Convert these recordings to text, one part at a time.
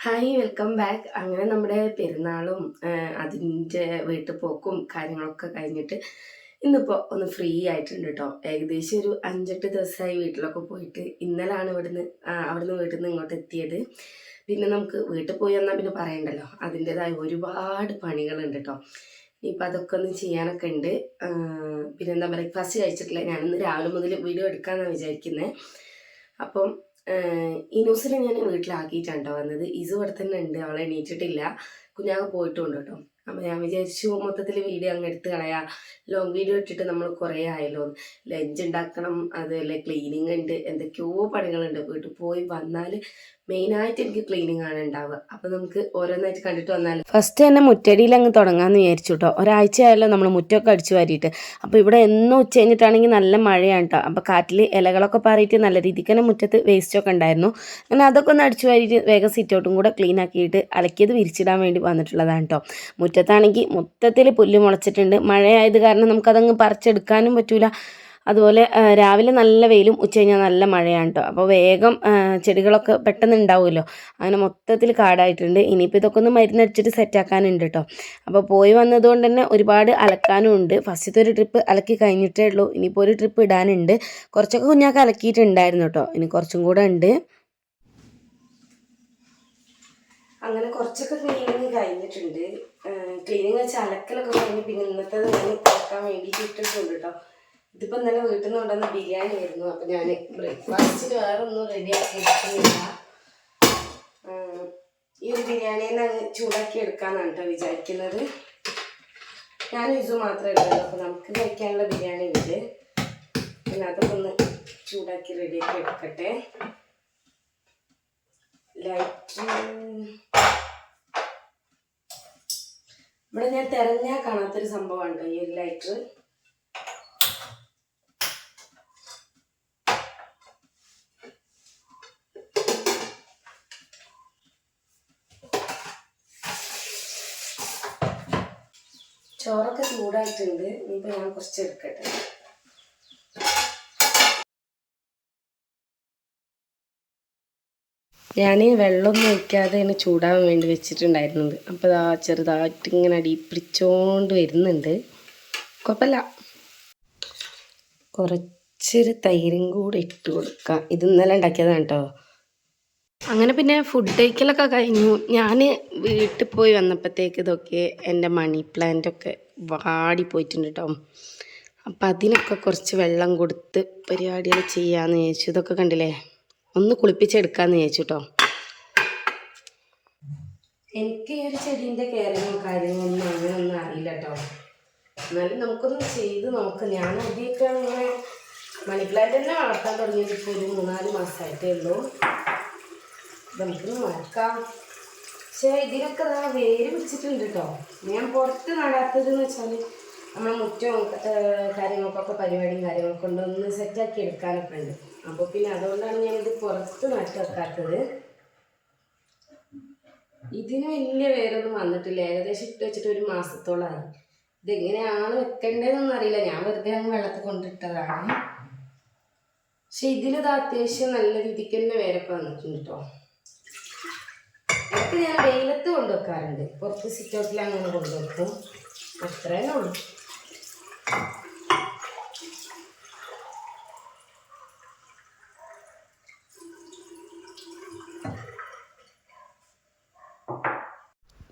Hi welcome back അങ്ങനെ നമ്മുടെ പെരുന്നാളും അതിന്റെ വീട്ടിൽ പോക്കും കാര്യങ്ങളൊക്കെ കഴിഞ്ഞിട്ട് ഇന്നിപ്പോൾ ഒന്ന് ഫ്രീ ആയിട്ടുണ്ട് കേട്ടോ ഏകദേശം ഒരു അഞ്ചെട്ട് ദിവസമായി വീട്ടിലൊക്കെ പോയിട്ട് ഇന്നലാണ് ഇവിടുന്ന് അവിടുന്ന് വീട്ടിൽ നിന്ന് ഇങ്ങോട്ട് എത്തിയത്. പിന്നെ നമുക്ക് വീട്ടിൽ പോയി വന്നാൽ പിന്നെ പറയണ്ടല്ലോ. അതിന്റെതായ ഒരുപാട് പണികളുണ്ട് കേട്ടോ ഇനിയിപ്പോൾ അതൊക്കെ ഒന്ന് ചെയ്യാനൊക്കെ ഉണ്ട്. പിന്നെന്താ ബ്രേക്ക്ഫാസ്റ്റ് കഴിച്ചിട്ടില്ല. ഞാനിന്ന് രാവിലെ മുതൽ വീഡിയോ എടുക്കാമെന്നാണ് വിചാരിക്കുന്നത് അപ്പം ഇനൂസിനെ ഞാൻ വീട്ടിലാക്കിയിട്ടാണ് കേട്ടോ വന്നത്. ഇസു ഇവിടെ തന്നെ ഉണ്ട്. അവളെ എണീറ്റിട്ടില്ല. കുഞ്ഞാവ് പോയിട്ടുണ്ട് കേട്ടോ. അപ്പം ഞാൻ വിചാരിച്ചു മൊത്തത്തിൽ വീഡിയോ അങ്ങ് എടുത്ത് കളയാം. ലോങ് വീഡിയോ ഇട്ടിട്ട് നമ്മൾ കുറേ ആയല്ലോ. ലഞ്ച് ഉണ്ടാക്കണം അതുപോലെ ക്ലീനിങ് ഉണ്ട് എന്തൊക്കെയോ പണികളുണ്ട്. വീട്ടിൽ പോയി വന്നാൽ മെയിനായിട്ട് എനിക്ക് ക്ലീനിങ് ആണ് ഉണ്ടാവുക. അപ്പം നമുക്ക് ഓരോന്നായിട്ട് കണ്ടിട്ട് വന്നാൽ ഫസ്റ്റ് തന്നെ മുറ്റടിയിൽ അങ്ങ് തുടങ്ങാമെന്ന് വിചാരിച്ചു കേട്ടോ. ഒരാഴ്ച ആയല്ലോ നമ്മൾ മുറ്റമൊക്കെ അടിച്ചു വാരിയിട്ട്. അപ്പോൾ ഇവിടെ എന്നും ഉച്ച കഴിഞ്ഞിട്ടാണെങ്കിൽ നല്ല മഴയാണ് കേട്ടോ. അപ്പോൾ കാറ്റിൽ ഇലകളൊക്കെ പാറിയിട്ട് നല്ല രീതിക്ക് തന്നെ മുറ്റത്ത് വേസ്റ്റൊക്കെ ഉണ്ടായിരുന്നു. അങ്ങനെ അതൊക്കെ ഒന്ന് അടിച്ചു വാരിയിട്ട് വേഗം സിറ്റൗട്ടും കൂടെ ക്ലീൻ ആക്കിയിട്ട് അലക്കിയത് വിരിച്ചിടാൻ വേണ്ടി വന്നിട്ടുള്ളതാണ് കേട്ടോ. മുറ്റത്താണെങ്കിൽ മൊത്തത്തിൽ പുല്ല് മുളച്ചിട്ടുണ്ട്. മഴയായത് കാരണം നമുക്കതങ്ങ് പറിച്ചെടുക്കാനും പറ്റൂല. അതുപോലെ രാവിലെ നല്ല വെയിലും ഉച്ച കഴിഞ്ഞാൽ നല്ല മഴയാണ് കേട്ടോ അപ്പോൾ വേഗം ചെടികളൊക്കെ പെട്ടെന്ന് ഉണ്ടാവുമല്ലോ അങ്ങനെ മൊത്തത്തിൽ കാടായിട്ടുണ്ട്. ഇനിയിപ്പോൾ ഇതൊക്കെ ഒന്ന് മരുന്നടിച്ചിട്ട് സെറ്റാക്കാനുണ്ട് കേട്ടോ അപ്പോൾ പോയി വന്നതുകൊണ്ട് തന്നെ ഒരുപാട് അലക്കാനും ഉണ്ട്. ഫസ്റ്റത്തെ ഒരു ട്രിപ്പ് അലക്കി കഴിഞ്ഞിട്ടേ ഉള്ളൂ. ഇനിയിപ്പോൾ ഒരു ട്രിപ്പ് ഇടാനുണ്ട്. കുറച്ചൊക്കെ കുഞ്ഞാക്ക് അലക്കിയിട്ടുണ്ടായിരുന്നു കേട്ടോ ഇനി കുറച്ചും കൂടെ ഉണ്ട്. അങ്ങനെ കുറച്ചൊക്കെ ക്ലീനിങ് കഴിഞ്ഞിട്ടുണ്ട്. ക്ലീനിങ് വെച്ച് അലക്കലൊക്കെ കഴിഞ്ഞ് പിന്നെ ഇന്നത്തെ ഞാൻ തുറക്കാൻ വേണ്ടിയിട്ട് ഇട്ടിട്ടുണ്ട് കേട്ടോ ഇതിപ്പോൾ ഇന്നലെ വീട്ടിൽ നിന്ന് കൊണ്ടുവന്ന ബിരിയാണി ആയിരുന്നു. അപ്പം ഞാൻ ബ്രേക്ക്ഫാസ്റ്റിന് വേറെ ഒന്നും റെഡി ഈ ഒരു അങ്ങ് ചൂടാക്കി എടുക്കാന്നാണ് കേട്ടോ വിചാരിക്കുന്നത്. ഞാൻ ഇത് മാത്രമേ ഉള്ളൂ അപ്പോൾ നമുക്ക് കഴിക്കാനുള്ള ബിരിയാണി ഉണ്ട്. പിന്നെ അതൊക്കെ ഒന്ന് ചൂടാക്കി റെഡിയാക്കി എടുക്കട്ടെ. ലൈറ്റ് ഇവിടെ ഞാൻ തെരഞ്ഞാൽ കാണാത്തൊരു സംഭവമാണ് ഈ ഒരു ലൈറ്റർ ചോറൊക്കെ ചൂടായിട്ടുണ്ട് ഇനിയിപ്പോൾ ഞാൻ കുറച്ച് എടുക്കട്ടെ. ഞാൻ വെള്ളമൊന്നും ഒഴിക്കാതെ ഇങ്ങനെ ചൂടാവാൻ വേണ്ടി വെച്ചിട്ടുണ്ടായിരുന്നത്. അപ്പോൾ ആ ചെറുതായിട്ട് ഇങ്ങനെ അടി പിടിച്ചോണ്ട് വരുന്നുണ്ട്. കുഴപ്പമില്ല കുറച്ചൊരു തൈരും കൂടെ ഇട്ട് കൊടുക്കാം. ഇത് ഇന്നലെ ഉണ്ടാക്കിയതാണ് കേട്ടോ അങ്ങനെ പിന്നെ ഫുഡ് കഴിക്കലൊക്കെ കഴിഞ്ഞു. ഞാൻ വീട്ടിൽ പോയി വന്നപ്പോഴത്തേക്ക് ഇതൊക്കെ എന്റെ മണി പ്ലാന്റൊക്കെ വാടി പോയിട്ടുണ്ട് കേട്ടോ അപ്പം അതിനൊക്കെ കുറച്ച് വെള്ളം കൊടുത്ത് പരിപാടികൾ ചെയ്യാമെന്ന് ചോദിച്ചു ഇതൊക്കെ കണ്ടില്ലേ? ഒന്ന് കുളിപ്പിച്ചെടുക്കാന്ന് വിചാരിച്ചു കേട്ടോ എനിക്ക് ഈ ഒരു ചെടീന്റെ കെയറിങ്ങോ കാര്യങ്ങളൊന്നും അങ്ങനെയൊന്നും അറിയില്ല കേട്ടോ എന്നാലും നമുക്കൊന്ന് ചെയ്ത് നോക്കാം. ഞാൻ ആദ്യമൊക്കെ അങ്ങനെ മണി തന്നെ വളർത്താൻ തുടങ്ങിയത് ഇപ്പോൾ ഒരു മൂന്നാൽ മാസമായിട്ടേ ഉള്ളൂ. നമുക്കൊന്ന് നോക്കാം പക്ഷേ ഇതിനൊക്കെ വേര് പിടിച്ചിട്ടുണ്ട് കേട്ടോ ഞാൻ പുറത്ത് നടാത്തതെന്ന് വെച്ചാൽ നമ്മൾ മുറ്റവും കാര്യങ്ങൾക്കൊക്കെ പരിപാടിയും കാര്യങ്ങളൊക്കെ കൊണ്ട് ഒന്ന് സെറ്റാക്കി എടുക്കാനൊക്കെ ഉണ്ട്. അപ്പോൾ പിന്നെ അതുകൊണ്ടാണ് ഞാനിത് പുറത്ത് നട്ട് വെക്കാത്തത്. ഇതിന് വലിയ വേരൊന്നും വന്നിട്ടില്ല. ഏകദേശം ഇട്ട് വെച്ചിട്ട് ഒരു മാസത്തോളമായി ഇതെങ്ങനെയാണ് വെക്കേണ്ടതെന്നൊന്നും അറിയില്ല. ഞാൻ വെറുതെ അങ്ങ് വെള്ളത്തിൽ കൊണ്ടിട്ടതാണ്. പക്ഷെ ഇതിലിത് അത്യാവശ്യം നല്ല രീതിക്ക് തന്നെ വേരൊക്കെ വന്നിട്ടുണ്ട് കേട്ടോ ഇതൊക്കെ ഞാൻ വെയിലത്ത് കൊണ്ടുവെക്കാറുണ്ട്. പുറത്ത് സിറ്റൗട്ടിൽ അങ്ങനെ കൊണ്ടുവെക്കും. അത്രേ ഉള്ളൂ.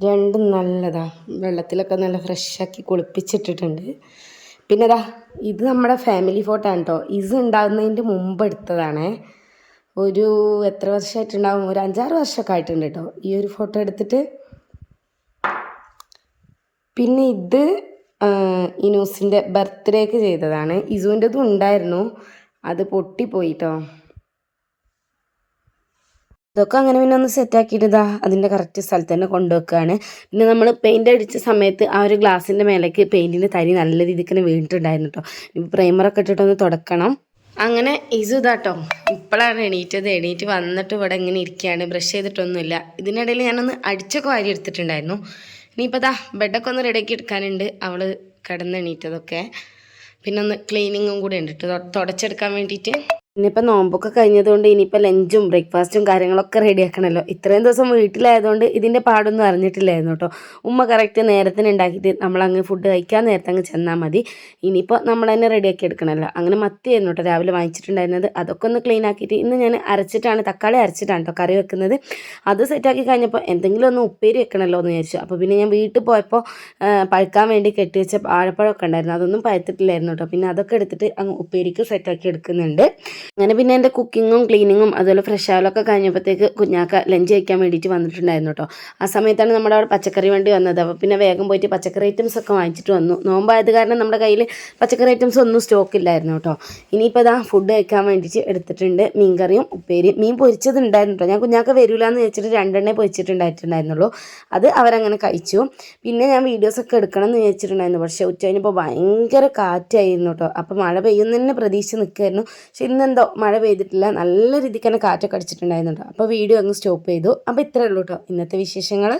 രണ്ടും നല്ലതാ. വെള്ളത്തിലൊക്കെ നല്ല ഫ്രഷാക്കി കുളിപ്പിച്ചിട്ടിട്ടുണ്ട്. പിന്നെ ദാ ഇത് നമ്മുടെ ഫാമിലി ഫോട്ടോ ആണ് കേട്ടോ ഇത് ഉണ്ടാകുന്നതിന്റെ മുമ്പ് എടുത്തതാണേ. ഒരു എത്ര വർഷമായിട്ടുണ്ടാവും ഒരു അഞ്ചാറ് വർഷമൊക്കെ ആയിട്ടുണ്ട് കേട്ടോ ഈ ഒരു ഫോട്ടോ എടുത്തിട്ട്. പിന്നെ ഇത് ഇനൂസിന്റെ ബർത്ത്ഡേക്ക് ചെയ്തതാണ്. ഇസുവിന്റെതും ഉണ്ടായിരുന്നു. അത് പൊട്ടിപ്പോയിട്ടോ. ഇതൊക്കെ അങ്ങനെ പിന്നെ ഒന്ന് സെറ്റാക്കിയിട്ട് ഇതാ അതിന്റെ കറക്റ്റ് സ്ഥലത്ത് തന്നെ കൊണ്ടുവെക്കുകയാണ് പിന്നെ നമ്മൾ പെയിന്റ് അടിച്ച സമയത്ത് ആ ഒരു ഗ്ലാസിന്റെ മേലേക്ക് പെയിന്റിന്റെ തരി നല്ല രീതിക്ക് തന്നെ വീണിട്ടുണ്ടായിരുന്നു കേട്ടോ ഇപ്പം പ്രൈമറൊക്കെ ഇട്ടിട്ടൊന്ന് തുടക്കണം. അങ്ങനെ ഇസു ഇതാട്ടോ ഇപ്പോഴാണ് എണീറ്റത്. എണീറ്റ് വന്നിട്ട് ഇവിടെ ഇങ്ങനെ ഇരിക്കുകയാണ് ബ്രഷ് ചെയ്തിട്ടൊന്നുമില്ല. ഇതിനിടയിൽ ഞാനൊന്ന് അടിച്ചൊക്കെ വാരി എടുത്തിട്ടുണ്ടായിരുന്നു ഇനിയിപ്പോൾ ദാ ബെഡൊക്കെ ഒന്ന് റെഡിയാക്കി എടുക്കാനുണ്ട്. അവൾ കിടന്നെണീറ്റതൊക്കെ. പിന്നെ ഒന്ന് ക്ലീനിങ്ങും കൂടെ ഉണ്ട്. കേട്ടോ തുടച്ചെടുക്കാൻ വേണ്ടിയിട്ട്. ഇനിയിപ്പോൾ നോമ്പൊക്കെ കഴിഞ്ഞതുകൊണ്ട് ഇനിയിപ്പോൾ ലഞ്ചും ബ്രേക്ക്ഫാസ്റ്റും കാര്യങ്ങളൊക്കെ റെഡിയാക്കണമല്ലോ ഇത്രയും ദിവസം വീട്ടിലായതുകൊണ്ട് ഇതിന്റെ പാടൊന്നും അറിഞ്ഞിട്ടില്ലായിരുന്നു കേട്ടോ. ഉമ്മ കറക്റ്റ് നേരത്തിന് ഉണ്ടാക്കിയിട്ട് നമ്മളങ്ങ് ഫുഡ് കഴിക്കാൻ നേരത്തെ അങ്ങ് ചെന്നാൽ മതി. ഇനിയിപ്പോൾ നമ്മൾ തന്നെ റെഡിയാക്കി എടുക്കണമല്ലോ അങ്ങനെ മത്തിയായിരുന്നു കേട്ടോ രാവിലെ വാങ്ങിച്ചിട്ടുണ്ടായിരുന്നത്. അതൊക്കെ ഒന്ന് ക്ലീൻ ആക്കിയിട്ട് ഇന്ന് ഞാൻ അരച്ചിട്ടാണ് തക്കാളി അരച്ചിട്ടാണ് കേട്ടോ കറി വെക്കുന്നത്. അത് സെറ്റാക്കി കഴിഞ്ഞപ്പോൾ എന്തെങ്കിലും ഒന്ന് ഉപ്പേരി വെക്കണമല്ലോ എന്ന് വിചാരിച്ചു. അപ്പോൾ പിന്നെ ഞാൻ വീട്ടിൽ പോയപ്പോൾ പഴുക്കാൻ വേണ്ടി കെട്ടി വെച്ച വാഴപ്പഴമൊക്കെ ഉണ്ടായിരുന്നു. അതൊന്നും പഴുത്തിട്ടില്ലായിരുന്നു കേട്ടോ. പിന്നെ അതൊക്കെ എടുത്തിട്ട് അങ്ങ് ഉപ്പേരിക്ക് സെറ്റാക്കി എടുക്കുന്നുണ്ട്. അങ്ങനെ പിന്നെ എന്റെ കുക്കിങ്ങും ക്ലീനിങ്ങും അതുപോലെ ഫ്രഷ് ആവലൊക്കെ കഴിഞ്ഞപ്പോഴത്തേക്ക് കുഞ്ഞാക്ക ലഞ്ച് കഴിക്കാൻ വേണ്ടിയിട്ട് വന്നിട്ടുണ്ടായിരുന്നു കേട്ടോ ആ സമയത്താണ് നമ്മുടെ അവിടെ പച്ചക്കറി വണ്ടി വന്നത്. അപ്പോൾ പിന്നെ വേഗം പോയിട്ട് പച്ചക്കറി ഐറ്റംസ് ഒക്കെ വാങ്ങിച്ചിട്ട് വന്നു. നോമ്പായത് കാരണം നമ്മുടെ കയ്യിൽ പച്ചക്കറി ഐറ്റംസ് ഒന്നും സ്റ്റോക്ക് ഇല്ലായിരുന്നു കേട്ടോ ഇനിയിപ്പോൾ ഇതാ ഫുഡ് കഴിക്കാൻ വേണ്ടിയിട്ട് എടുത്തിട്ടുണ്ട്. മീൻകറിയും ഉപ്പേരിയും. മീൻ പൊരിച്ചത് ഉണ്ടായിരുന്നു കേട്ടോ ഞാൻ കുഞ്ഞാക്ക വരില്ല എന്ന് വെച്ചിട്ട് രണ്ടെണ്ണേ പൊരിച്ചിട്ടുണ്ടായിട്ടുണ്ടായിരുന്നുള്ളൂ. അത് അവരങ്ങനെ കഴിച്ചു. പിന്നെ ഞാൻ വീഡിയോസൊക്കെ എടുക്കണം എന്ന് വിചാരിച്ചിട്ടുണ്ടായിരുന്നു. പക്ഷേ ഉച്ച കഴിഞ്ഞപ്പോൾ ഭയങ്കര കാറ്റായിരുന്നു കേട്ടോ അപ്പോൾ മഴ പെയ്യുന്നതിന് പ്രതീക്ഷ നിൽക്കുമായിരുന്നു പക്ഷെ ഇന്നെന്തോ മഴ പെയ്തിട്ടില്ല നല്ല രീതിക്ക് തന്നെ കാറ്റൊക്കെ അടിച്ചിട്ടുണ്ടായിരുന്നുണ്ടോ അപ്പോൾ വീഡിയോ അങ്ങ് സ്റ്റോപ്പ് ചെയ്തു. അപ്പോൾ ഇത്രയേ ഉള്ളൂ കേട്ടോ ഇന്നത്തെ വിശേഷങ്ങൾ